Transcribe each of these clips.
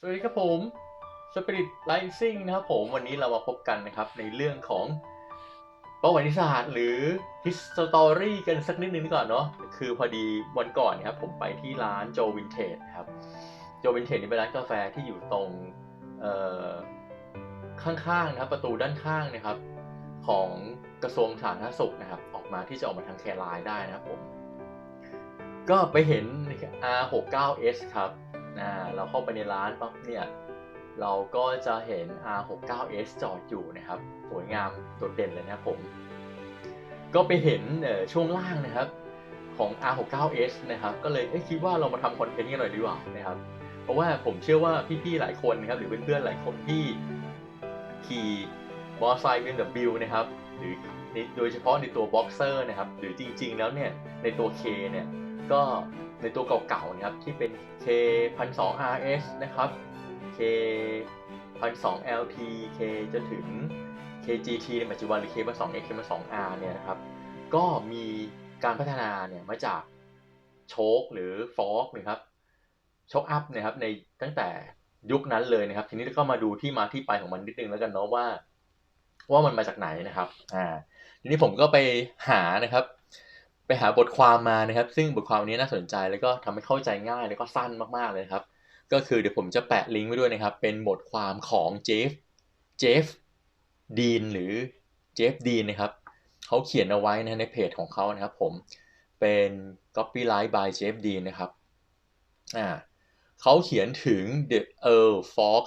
สวัสดีครับผม Spirit Rising นะครับผมวันนี้เรามาพบกันนะครับในเรื่องของประวัติศาสตร์หรือ history กันสักนิดนึงก่อนเนาะคือพอดีวันก่อนนะครับผมไปที่ร้านโจวินเทจครับโจวินเทจนี่เป็นร้านกาแฟที่อยู่ตรงข้างๆนะครับประตูด้านข้างนะครับของกระทรวงสาธารณสุขนะครับออกมาที่จะออกมาทางแคร์ไลน์ได้นะครับผมก็ไปเห็น R69S ครับ่าเราเข้าไปในร้านปั๊บเนี่ยเราก็จะเห็น R69S จอดอยู่นะครับ สวยงามโดดเด่นเลยนะครับผม ก็ไปเห็นช่วงล่างนะครับของ R69S นะครับ ก็เลยคิดว่าเรามาทำคอนเทนต์กันหน่อยดีกว่านะครับ เพราะว่าผมเชื่อว่าพี่ๆหลายคนนะครับหรือเพื่อนๆหลายคนที่ขี่มอเตอร์ไซค์ BMW นะครับหรือโดยเฉพาะในตัว Boxer นะครับ หรือจริงๆแล้วเนี่ยในตัว K เนี่ยก็ ในตัวเก่าๆนะครับที่เป็น K 1 2 0 RS นะครับ K 1 2 0 LT K จนถึง KGT ในปัจจุบันหรือ K 1 2 X K 1 2 R เนี่ยนะครับ ก็มีการพัฒนาเนี่ยมาจากโชคหรือฟอกนะครับโชคอัพนะครับในตั้งแต่ยุคนั้นเลยนะครับ ทีนี้ก็มาดูที่มาที่ไปของมันนิดนึงแล้วกันเนาะว่า ว่ามันมาจากไหนนะครับอ่าทีนี้ผมก็ไปหานะครับ ไปหาบทความมานะครับ ซึ่งบทความนี้น่าสนใจแล้วก็ทำให้เข้าใจง่ายแล้วก็สั้นมากๆเลยครับ ก็คือเดี๋ยวผมจะแปะลิงก์ไว้ด้วยนะครับ เป็นบทความของเจฟ เจฟ ดีนหรือเจฟ ดีนนะครับเขาเขียนเอาไว้นะในเพจของเขานะครับผม เป็น copyright by Jeff Dean นะครับ อ่าเขาเขียนถึง the Earl Fox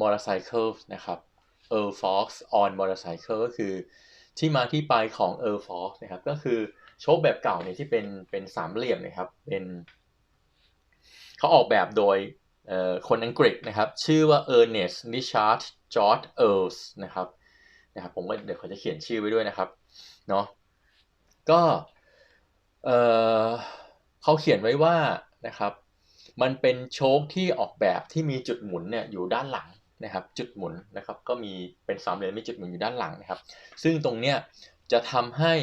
Motorcycle นะครับ Earl Fox on Motorcycle ก็คือที่มาที่ไปของ Earl Fox นะครับ ก็คือ โชคแบบเก่าเนี่ยที่เป็นเป็นสามเหลี่ยมนะครับ เป็นเขาออกแบบโดยคนอังกฤษนะครับ ชื่อว่า Ernest Richard George Earls นะครับนะครับผมก็เดี๋ยวเขาจะเขียนชื่อไว้ด้วยนะครับเนาะก็เออเขาเขียนไว้ว่านะครับ มันเป็นโชคที่ออกแบบที่มีจุดหมุนเนี่ยอยู่ด้านหลังนะครับ จุดหมุนนะครับ ก็มีเป็นสามเหลี่ยมมีจุดหมุนอยู่ด้านหลังนะครับ ซึ่งตรงเนี้ยจะทำให้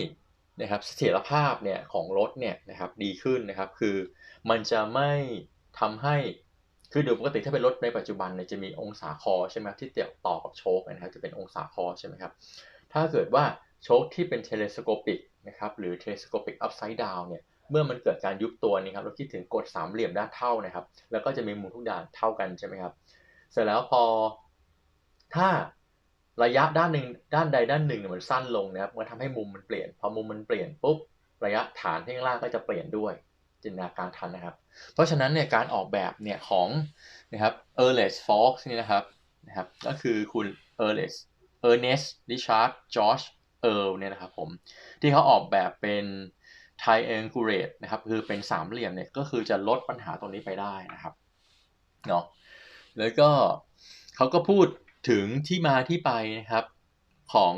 นะครับเสถียรภาพเนี่ยของรถเนี่ยนะครับดีขึ้นนะครับคือมันจะไม่ทำให้คือโดยปกติถ้าเป็นรถในปัจจุบันเนี่ยจะมีองศาคอใช่ไหมครับที่เตี่ยวต่อกับโชคนะครับจะเป็นองศาคอใช่ไหมครับถ้าเกิดว่าโชคที่เป็นเทเลสโคปิกนะครับหรือเทเลสโคปิกอัพไซด์ดาวเนี่ยเมื่อมันเกิดการยุบตัวนี้ครับเราคิดถึงกฎสามเหลี่ยมด้านเท่านะครับ แล้วก็จะมีมุมทุกด้านเท่ากันใช่ไหมครับเสร็จแล้วพอถ้า ระยะด้านหนึ่งด้านใดด้านหนึ่งเนี่ยมันสั้นลงนะครับมันทำให้มุมมันเปลี่ยน พอมุมมันเปลี่ยนปุ๊บระยะฐานที่ข้างล่างก็จะเปลี่ยนด้วยจินตนาการทันนะครับ เพราะฉะนั้นเนี่ยการออกแบบเนี่ยของนะครับ Ernest Fox นี่นะครับนะครับ ก็คือคุณ Ernest Ernest Richard George Earl เนี่ยนะครับผมที่เขาออกแบบเป็น triangulate นะครับคือเป็นสามเหลี่ยมเนี่ยก็คือจะลดปัญหาตรงนี้ไปได้นะครับเนาะแล้วก็เขาก็พูด ถึงที่มาที่ไปนะครับของ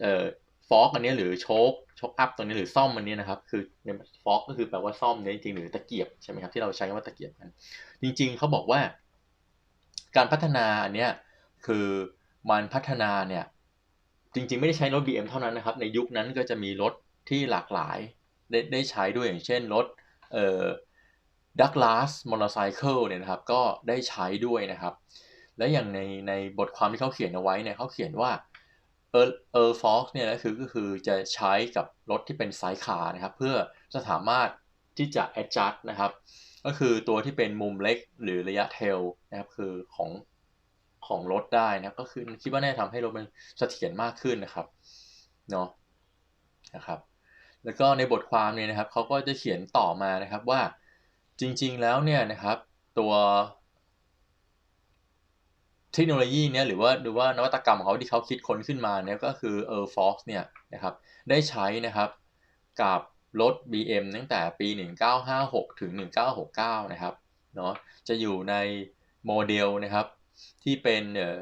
เอ่อฟอกอันนี้หรือโชคโชคอัพตัวนี้หรือซ่อมอันนี้นะครับ คือฟอกก็คือแปลว่าซ่อมเนี่ยจริงๆหรือตะเกียบใช่ไหมครับที่เราใช้คำว่าตะเกียบกันจริง ๆเขาบอกว่า การพัฒนาอันเนี้ยคือมันพัฒนาเนี่ยจริง ๆ ไม่ได้ใช้รถ BM เท่านั้นนะครับ ในยุคนั้นก็จะมีรถที่หลากหลายได้ได้ใช้ด้วยอย่างเช่นรถเอ่อดักลาสมอเตอร์ไซค์เนี่ยนะครับก็ได้ใช้ด้วยนะครับ และอย่างในในบทความที่เขาเขียนเอาไว้เนี่ยเขาเขียนว่าเออเออฟอกเนี่ยก็คือก็คือจะใช้กับรถที่เป็นไซส์ขานะครับ เพื่อจะสามารถที่จะ adjust นะครับ ก็คือตัวที่เป็นมุมเล็กหรือระยะเทลนะครับคือของของรถได้นะก็คือคิดว่าน่าจะทำให้รถมันเสถียรมากขึ้นนะครับเนาะนะครับ แล้วก็ในบทความเนี่ยนะครับเขาก็จะเขียนต่อมานะครับว่าจริงๆแล้วเนี่ยนะครับ ตัว เทคโนโลยีเนี้ยหรือว่าหรือว่านวัตกรรมของเขาที่เขาคิดค้นขึ้นมาเนี่ยก็คือเออร์ฟอกเนี่ยนะครับได้ใช้นะครับกับรถ BM ตั้งแต่ปี 1956 ถึง 1969 นะครับเนาะจะอยู่ในโมเดลนะครับที่เป็นเอ่อ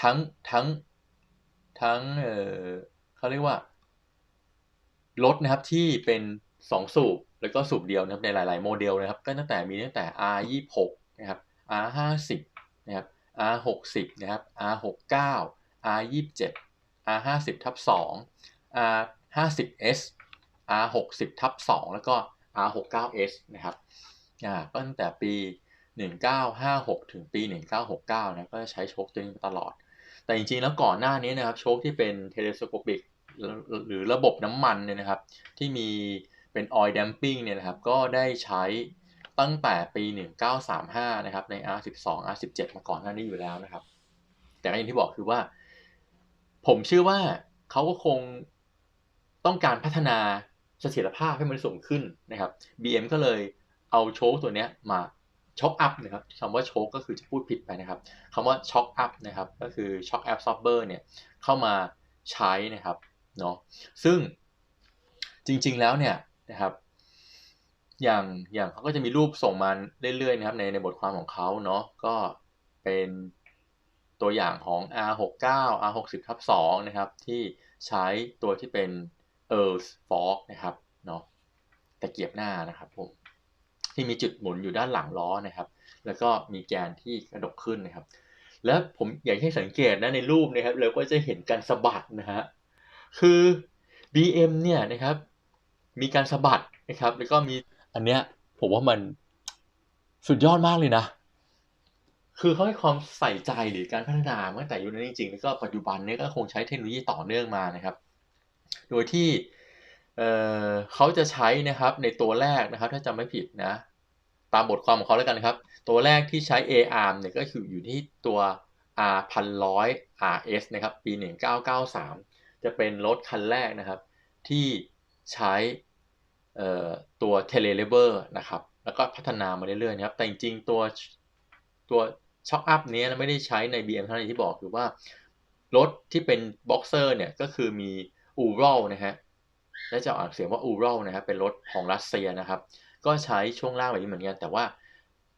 ทั้งทั้งทั้งเอ่อเขาเรียกว่ารถนะครับที่เป็น2สูบแล้วก็สูบเดียวนะครับในหลาย ๆ โมเดลนะครับ ก็ตั้งแต่มีตั้งแต่ R26 นะครับ R50 นะครับ R60 นะครับ R69 R27 R50 ทับ2 R50S R60 ทับ2แล้วก็ R69S นะครับอ่าก็ตั้งแต่ปี 1956 ถึงปี 1969นะก็ใช้โชคตัวนี้มาตลอด แต่จริงๆแล้วก่อนหน้านี้นะครับโชคที่เป็นเทเลสโคปิกหรือระบบน้ำมันเนี่ยนะครับ ที่มีเป็น oil damping เนี่ยนะครับ ก็ได้ใช้ ตั้งแต่ปี 1935 นะครับ ใน R12 R17 มาก่อนหน้านี้อยู่แล้วนะครับ แต่ก็อย่างที่บอกคือว่า ผมเชื่อว่าเขาก็คงต้องการพัฒนาเสถียรภาพให้มันสูงขึ้นนะครับ BM ก็เลยเอาโชคตัวเนี้ยมาช็อคอัพนะครับคำว่าโชคก็คือจะพูดผิดไปนะครับคำว่าช็อคอัพนะครับ ก็คือช็อคแอ b ซอ r เบอร์เนี่ยเข้ามาใช้นะครับเนาะซึ่งจริงๆแล้วเนี่ยนะครับ อย่างอย่างเขาก็จะมีรูปส่งมาเรื่อยๆนะครับในในบทความของเขาเนาะก็เป็นตัวอย่างของ R69 R60 ทับ2นะครับ ที่ใช้ตัวที่เป็น Earls Fork นะครับเนาะตะเกียบหน้านะครับผมที่มีจุดหมุนอยู่ด้านหลังล้อนะครับ แล้วก็มีแกนที่กระดกขึ้นนะครับ แล้วผมอยากให้สังเกตนะในรูปนะครับเราก็จะเห็นการสะบัดนะฮะคือ BM เนี่ยนะครับมีการสะบัดนะครับแล้วก็มี อันเนี้ยผมว่ามันสุดยอดมากเลยนะ คือเขาให้ความใส่ใจหรือการพัฒนาตั้งแต่ยุคนั้นจริงๆแล้วก็ปัจจุบันนี้ก็คงใช้เทคโนโลยีต่อเนื่องมานะครับ โดยที่เเขาจะใช้นะครับในตัวแรกนะครับ ถ้าจำไม่ผิดนะ ตามบทความของเขาแล้วกันนะครับ ตัวแรกที่ใช้ ARM เนี่ยก็คืออยู่ที่ตัว R พันร้อย RS นะครับ ปี 1993 จะเป็นรถคันแรกนะครับ ที่ใช้ ตัว t e l e l e v e r นะครับ แล้วก็พัฒนามาเรื่อยๆนะครับ แต่จริงๆตัวตัวช็อคอัพนี้ไม่ได้ใช้ใน BM เท่านั้นที่บอกคือว่า รถที่เป็นบ็อกเซอร์เนี่ยก็คือมีอูรัลนะฮะและจะอ่านเสียงว่าอูรัลนะครับเป็นรถของรัสเซียนะครับ ก็ใช้ช่วงล่างแบบนี้เหมือนกัน แต่ว่า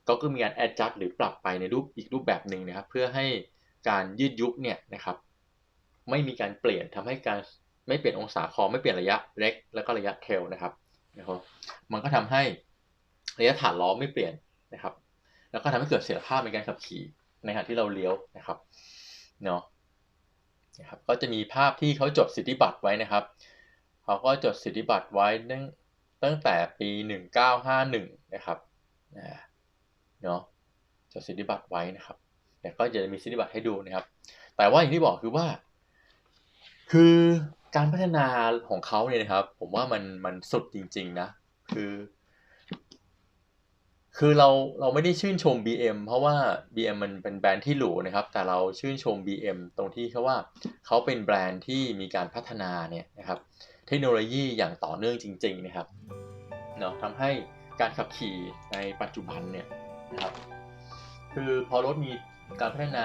ก็คือมีการ adjust หรือปรับไปในรูปอีกรูปแบบหนึ่งนะครับ เพื่อให้การยืดยุบเนี่ยนะครับไม่มีการเปลี่ยนทำให้การไม่เปลี่ยนองศาคอไม่เปลี่ยนระยะเล็ก แล้วก็ระยะเทลนะครับ นะครับมันก็ทำให้ระยะฐานล้อไม่เปลี่ยนนะครับ แล้วก็ทำให้เกิดเสียภาพในการขับขี่ในขณะที่เราเลี้ยวนะครับเนาะนะครับก็จะมีภาพที่เขาจดสิทธิบัตรไว้นะครับเขาก็จดสิทธิบัตรไว้ตั้งตั้งแต่ปี 1951 นะครับเนาะจดสิทธิบัตรไว้นะครับแต่ก็จะมีสิทธิบัตรให้ดูนะครับ แต่ว่าอย่างที่บอกคือว่า คือ การพัฒนาของเขาเนี่ยนะครับ ผมว่ามันมันสุดจริง ๆ นะ คือ คือเราเราไม่ได้ชื่นชม BM เพราะว่า BM มันเป็นแบรนด์ที่หรูนะครับ แต่เราชื่นชม BM ตรงที่เขาว่าเขาเป็นแบรนด์ที่มีการพัฒนาเนี่ยนะครับ เทคโนโลยีอย่างต่อเนื่องจริง ๆ นะครับเนาะทำให้การขับขี่ในปัจจุบันเนี่ยนะครับ คือพอรถมีการพัฒนา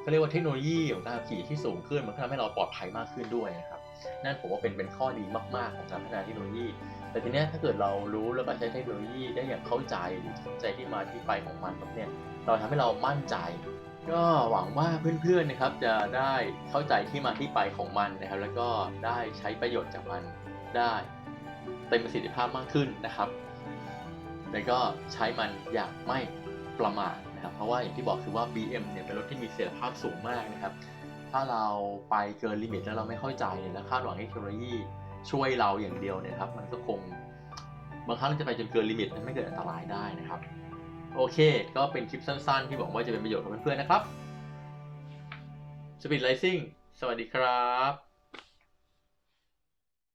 เขาเรียกว่าเทคโนโลยีของการขับขี่ที่สูงขึ้นมันก็ทำให้เราปลอดภัยมากขึ้นด้วยนะครับนั่นผมว่าเป็นเป็นข้อดีมาก ๆ ของการพัฒนาเทคโนโลยี แต่ทีเนี้ยถ้าเกิดเรารู้แล้วก็ใช้เทคโนโลยีได้อย่างเข้าใจหรือเข้าใจที่มาที่ไปของมันเนี้ยเราทำให้เรามั่นใจ ก็หวังว่าเพื่อนๆนะครับจะได้เข้าใจที่มาที่ไปของมันนะครับ แล้วก็ได้ใช้ประโยชน์จากมันได้เต็มประสิทธิภาพมากขึ้นนะครับ แล้วก็ใช้มันอย่างไม่ประมาท นะครับเพราะว่าอย่างที่บอกคือว่า BM เนี่ยเป็นรถที่มีเสถียรภาพสูงมากนะครับ ถ้าเราไปเกินลิมิตแล้วเราไม่เข้าใจเนี่ยแล้วคาดหวังให้เทคโนโลยีช่วยเราอย่างเดียวเนี่ยครับมันก็คงบางครั้งจะไปจนเกินลิมิตและไม่เกิดอันตรายได้นะครับ โอเค ก็เป็นคลิปสั้นๆ ที่หวังว่าจะเป็นประโยชน์กับเพื่อนๆนะครับ Speed Rising สวัสดีครับ